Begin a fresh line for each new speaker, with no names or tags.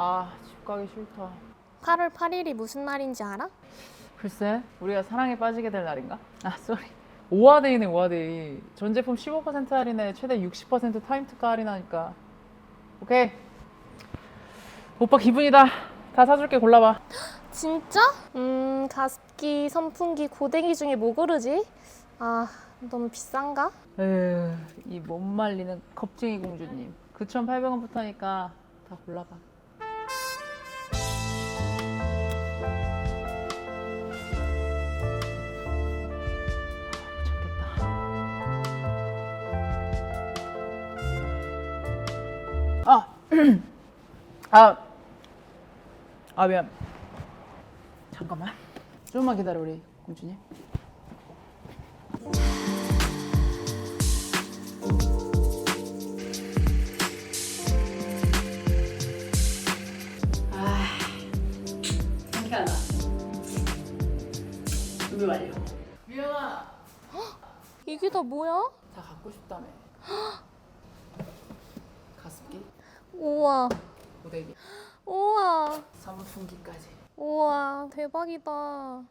아, 집 가기 싫다.
8월 8일이 무슨 날인지 알아?
글쎄, 우리가 사랑에 빠지게 될 날인가? 아, 쏘리. 오화데이네, 오화데이. 전 제품 15% 할인에 최대 60% 타임 특가 할인하니까. 오케이. 오빠 기분이다. 다 사줄게, 골라봐.
진짜? 음, 가습기, 선풍기, 고데기 중에 뭐 고르지? 아, 너무 비싼가?
에휴, 이 못 말리는 겁쟁이 공주님. 9,800원부터니까 다 골라봐. 아, 아, 아 미안. 잠깐만. 조금만 기다려 우리 공주님. 상쾌하다. 준비 완료. 미연아,
이게 다 뭐야?
다 갖고 싶다며.
우와,
고데기,
우와,
선풍기까지.
우와, 대박이다.